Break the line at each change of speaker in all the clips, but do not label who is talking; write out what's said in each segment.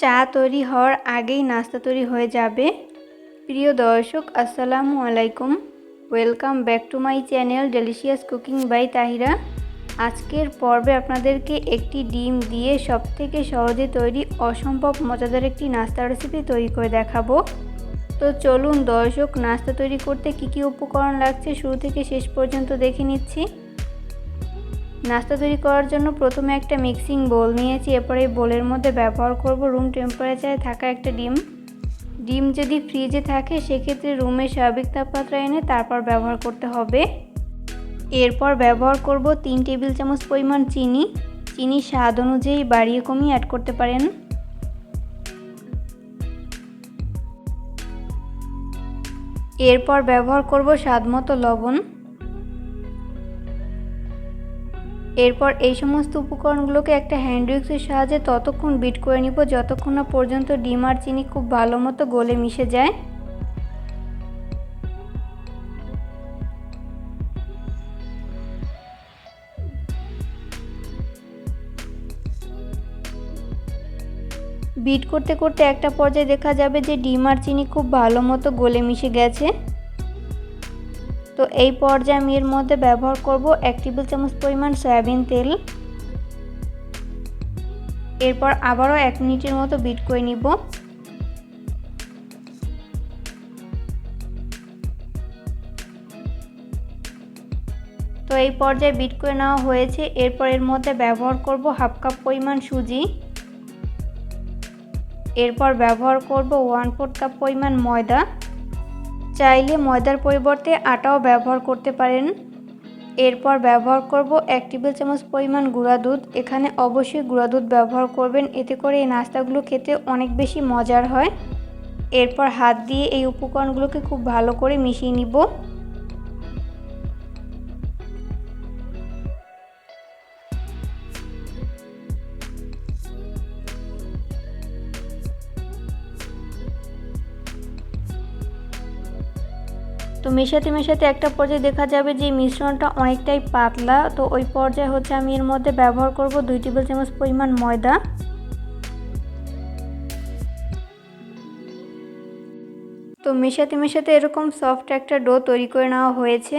চা তৈরি হওয়ার আগেই নাস্তা তৈরি হয়ে যাবে। প্রিয় দর্শক, আসসালামু আলাইকুম। Welcome back to my channel delicious cooking by Tahira আজকের পর্বে আপনাদেরকে একটি ডিম দিয়ে সবথেকে সহজে তৈরি অসম্ভব মজাদার একটি নাস্তা রেসিপি তৈরি করে দেখাবো। তো চলুন দর্শক, নাস্তা তৈরি করতে কী কী উপকরণ লাগছে শুরু থেকে শেষ পর্যন্ত দেখে নিচ্ছি। নাস্তা তৈরি করার জন্য প্রথমে একটা মিক্সিং বোল নিয়েছি, এরপরে এই বোলের মধ্যে ব্যবহার করব রুম টেম্পারেচারে থাকা একটা ডিম। ডিম যদি ফ্রিজে থাকে, সেক্ষেত্রে রুমের স্বাভাবিক তাপমাত্রা এনে তারপর ব্যবহার করতে হবে। এরপর ব্যবহার করব তিন টেবিল চামচ পরিমাণ চিনি। চিনি স্বাদ অনুযায়ী বাড়িয়ে কমিয়ে অ্যাড করতে পারেন। এরপর ব্যবহার করব স্বাদ মতো লবণ। এরপর এই সমস্ত উপকরণগুলোকে একটা হ্যান্ড উইক্সের সাহায্যে ততক্ষণ বিট করে নিব, যতক্ষণ না পর্যন্ত ডিম আর চিনি খুব ভালো মতো গলে মিশে যায়। বিট করতে করতে একটা পর্যায়ে দেখা যাবে যে ডিম আর চিনি খুব ভালো মতো গলে মিশে গেছে। তো এই পর্যায়ে আমি এর মধ্যে ব্যবহার করব এক টেবিল চামচ পরিমাণ সয়াবিন তেল। এরপর আবারও এক মিনিটের মতো বিট করে নিব। তো এই পর্যায়ে বিট করে নেওয়া হয়েছে। এরপর এর মধ্যে ব্যবহার করব হাফ কাপ পরিমাণ সুজি। এরপর ব্যবহার করব ওয়ান ফোর্থ কাপ পরিমাণ ময়দা। চাইলে ময়দার পরিবর্তে আটাও ব্যবহার করতে পারেন। এরপর ব্যবহার করব এক টেবিল চামচ পরিমাণ গুঁড়া দুধ। এখানে অবশ্যই গুঁড়া দুধ ব্যবহার করবেন। এতে করে এই নাস্তাগুলো খেতে অনেক বেশি মজার হয়। এরপর হাত দিয়ে এই উপকরণগুলোকে খুব ভালো করে মিশিয়ে নিব। তো মেশাতে মেশাতে একটা পর্যায়ে দেখা যাবে যে মিশ্রণটা অনেকটাই পাতলা। তো ওই পর্যায়ে হচ্ছে আমি এর মধ্যে ব্যবহার করব দুই টেবিল চামচ পরিমাণ ময়দা। তো মেশাতে মেশাতে এরকম সফট একটা ডো তৈরি করে নেওয়া হয়েছে।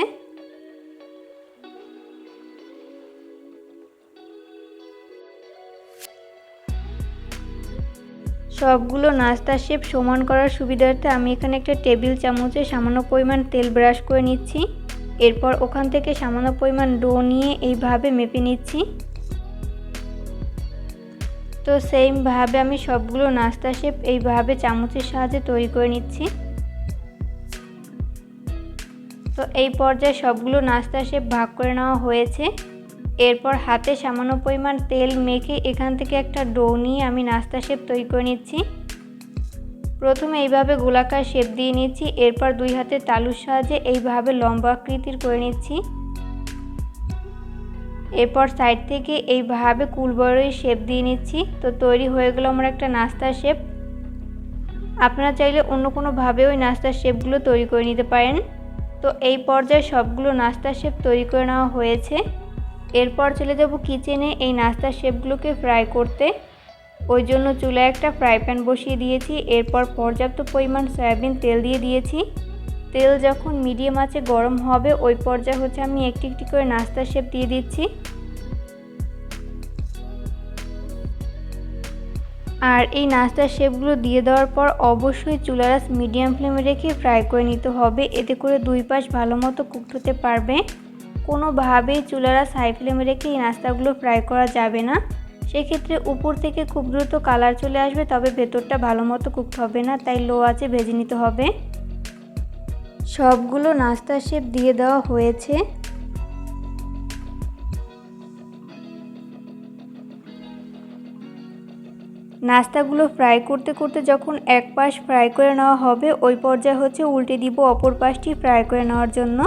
সবগুলো নাস্তার শেপ সমান করার সুবিধার্থে আমি এখানে একটা টেবিল চামচে সামান্য পরিমাণ তেল ব্রাশ করে নিচ্ছি। এরপর ওখান থেকে সামান্য পরিমাণ ডো নিয়ে এইভাবে মেপে নিচ্ছি। তো সেইমভাবে আমি সবগুলো নাস্তা শেপ এইভাবে চামচের সাহায্যে তৈরি করে নিচ্ছি। তো এই পর্যায়ে সবগুলো নাস্তা শেপ ভাগ করে নেওয়া হয়েছে। এরপর হাতে সামান্য পরিমাণ তেল মেখে এখান থেকে একটা ডো নিয়ে আমি নাস্তা শেপ তৈরি করে নিচ্ছি। প্রথমে এইভাবে গোলাকার শেপ দিয়ে নিচ্ছি, এরপর দুই হাতে তালুর সাহায্যে এইভাবে লম্বা আকৃতির করে নিচ্ছি। এরপর সাইড থেকে এইভাবে কুলবড়ই শেপ দিয়ে নিচ্ছি। তো তৈরি হয়ে গেলো আমার একটা নাস্তার শেপ। আপনারা চাইলে অন্য কোনোভাবেও ওই নাস্তার শেপগুলো তৈরি করে নিতে পারেন। তো এই পর্যায়ে সবগুলো নাস্তার শেপ তৈরি করে নেওয়া হয়েছে। এরপর চলে যাব কিচেনে এই নাস্তার শেপগুলোকে ফ্রাই করতে। ওই জন্য চুলায় একটা ফ্রাই প্যান বসিয়ে দিয়েছি। এরপর পর্যাপ্ত পরিমাণ সয়াবিন তেল দিয়ে দিয়েছি। তেল যখন মিডিয়াম আছে, গরম হবে, ওই পর্যায়ে হচ্ছে আমি একটি একটি করে নাস্তার শেপ দিয়ে দিচ্ছি। আর এই নাস্তার শেপগুলো দিয়ে দেওয়ার পর অবশ্যই চুলারাস মিডিয়াম ফ্লেমে রেখে ফ্রাই করে নিতে হবে। এতে করে দুই পাশ ভালো মতো কুকড হতে পারবে। কোনোভাবেই চুলারা হাই ফ্লেমে রেখে এই নাস্তাগুলো ফ্রাই করা যাবে না। সেক্ষেত্রে উপর থেকে খুব দ্রুত কালার চলে আসবে, তবে ভেতরটা ভালো মতো কুকড হবে না, তাই লো আছে ভেজে নিতে হবে। সবগুলো নাস্তা শেপ দিয়ে দেওয়া হয়েছে। নাস্তাগুলো ফ্রাই করতে করতে যখন এক পাশ ফ্রাই করে নেওয়া হবে, ওই পর্যায়ে হচ্ছে উল্টে দিব অপর পাশটি ফ্রাই করে নেওয়ার জন্য।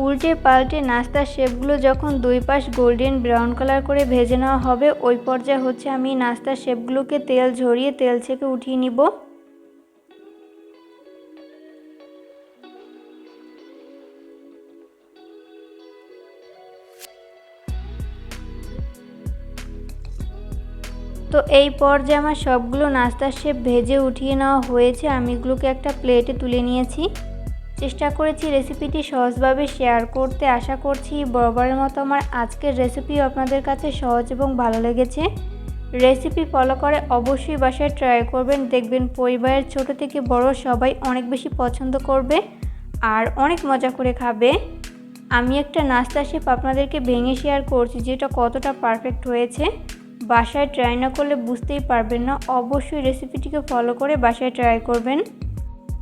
উল্টে পাল্টে নাস্তার শেপগুলো যখন দুই পাশ গোল্ডেন ব্রাউন কালার করে ভেজে নেওয়া হবে, ওই পর্যায়ে হচ্ছে আমি নাস্তার শেপগুলোকে তেল ঝরিয়ে তেল থেকে উঠিয়ে নিব। তো এই পর্যায়ে আমার সবগুলো নাস্তার শেপ ভেজে উঠিয়ে নেওয়া হয়েছে, আমি এগুলোকে একটা প্লেটে তুলে নিয়েছি। চেষ্টা করেছি রেসিপিটি সহজভাবে শেয়ার করতে। আশা করছি বরাবরের মতো আমার আজকের রেসিপিও আপনাদের কাছে সহজ এবং ভালো লেগেছে। রেসিপি ফলো করে অবশ্যই বাসায় ট্রাই করবেন। দেখবেন পরিবারের ছোট থেকে বড় সবাই অনেক বেশি পছন্দ করবে আর অনেক মজা করে খাবে। আমি একটা নাস্তা শেপ আপনাদেরকে ভেঙে শেয়ার করছি যেটা কতটা পারফেক্ট হয়েছে। বাসায় ট্রাই না করলে বুঝতেই পারবেন না। অবশ্যই রেসিপিটিকে ফলো করে বাসায় ট্রাই করবেন।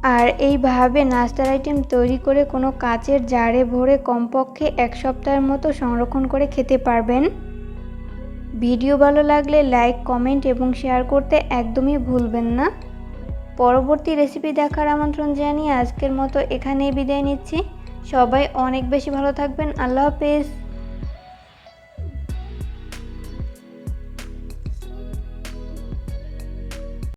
আর এইভাবে নাস্তার আইটেম তৈরি করে কোনো কাচের জারে ভরে কমপক্ষে এক সপ্তাহের মতো সংরক্ষণ করে খেতে পারবেন। ভিডিও ভালো লাগলে লাইক, কমেন্ট এবং শেয়ার করতে একদমই ভুলবেন না। পরবর্তী রেসিপি দেখার আমন্ত্রণ জানিয়ে আজকের মতো এখানেই বিদায় নিচ্ছি। সবাই অনেক বেশি ভালো থাকবেন। আল্লাহ হাফেজ।